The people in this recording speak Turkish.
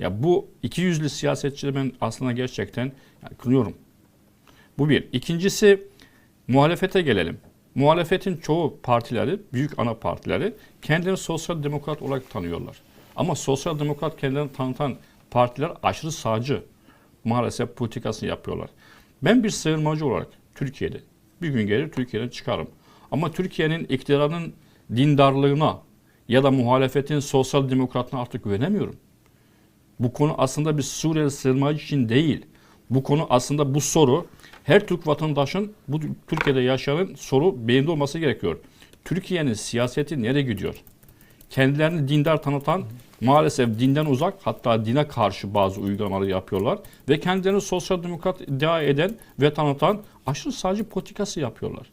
Ya bu iki yüzlü siyasetçileri ben aslında gerçekten yani kınıyorum. Bu bir. İkincisi muhalefete gelelim. Muhalefetin çoğu partileri, büyük ana partileri kendilerini sosyal demokrat olarak tanıyorlar. Ama sosyal demokrat kendilerini tanıtan partiler aşırı sağcı maalesef politikasını yapıyorlar. Ben bir sığınmacı olarak Türkiye'de bir gün gelir Türkiye'den çıkarım. Ama Türkiye'nin iktidarının dindarlığına ya da muhalefetin sosyal demokratına artık güvenemiyorum. Bu konu aslında bir Suriyeli sığınmacı için değil. Bu konu aslında bu soru her Türk vatandaşın bu Türkiye'de yaşayan soru beyinde olması gerekiyor. Türkiye'nin siyaseti nereye gidiyor? Kendilerini dindar tanıtan maalesef dinden uzak hatta dine karşı bazı uygulamaları yapıyorlar ve kendilerini sosyal demokrat iddia eden ve tanıtan aşırı sağcı politikası yapıyorlar.